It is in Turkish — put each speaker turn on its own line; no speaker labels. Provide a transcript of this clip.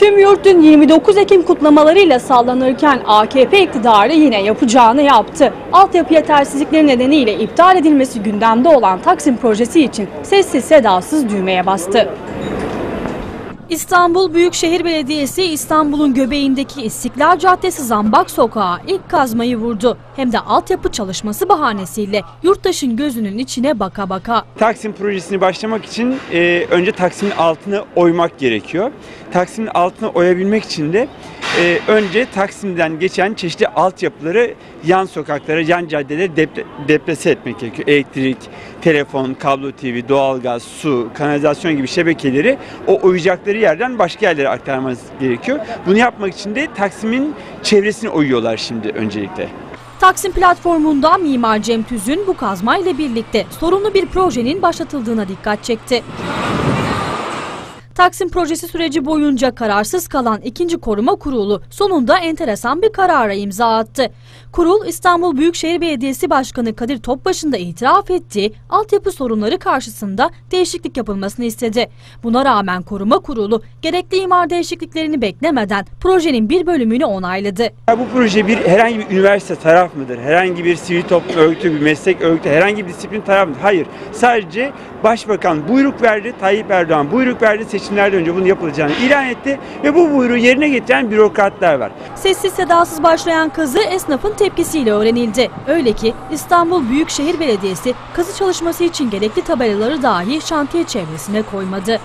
Tüm yurt dün 29 Ekim kutlamalarıyla sallanırken AKP iktidarı yine yapacağını yaptı. Altyapı yetersizlikleri nedeniyle iptal edilmesi gündemde olan Taksim projesi için sessiz sedasız düğmeye bastı. İstanbul Büyükşehir Belediyesi İstanbul'un göbeğindeki İstiklal Caddesi Zambak Sokağı ilk kazmayı vurdu. Hem de altyapı çalışması bahanesiyle yurttaşın gözünün içine baka baka.
Taksim projesini başlamak için e, önce Taksim'in altını oymak gerekiyor. Taksim'in altını oyabilmek için de e, önce Taksim'den geçen çeşitli altyapıları yan sokaklara, yan caddelere depre, deplase etmek gerekiyor. Elektrik, telefon, kablo TV, doğalgaz, su, kanalizasyon gibi şebekeleri o oyacakları yerden başka yerlere aktarmanız gerekiyor. Bunu yapmak için de Taksim'in çevresini oyuyorlar şimdi öncelikle.
Taksim platformunda Mimar Cem Tüzün bu kazma ile birlikte sorunlu bir projenin başlatıldığına dikkat çekti. Taksim projesi süreci boyunca kararsız kalan ikinci koruma kurulu sonunda enteresan bir karara imza attı. Kurul İstanbul Büyükşehir Belediyesi Başkanı Kadir Topbaş'ın da itiraf ettiği altyapı sorunları karşısında değişiklik yapılmasını istedi. Buna rağmen koruma kurulu gerekli imar değişikliklerini beklemeden projenin bir bölümünü onayladı.
Bu proje bir herhangi bir üniversite taraf mıdır? Herhangi bir sivil toplum örgütü, bir meslek örgütü, herhangi bir disiplin taraf mıdır? Hayır. Sadece Başbakan buyruk verdi, Tayyip Erdoğan buyruk verdi, seçimlerden önce bunu yapılacağını ilan etti ve bu buyruğu yerine getiren bürokratlar var.
Sessiz sedasız başlayan kazı esnafın tepkisiyle öğrenildi. Öyle ki İstanbul Büyükşehir Belediyesi kazı çalışması için gerekli tabelaları dahi şantiye çevresine koymadı.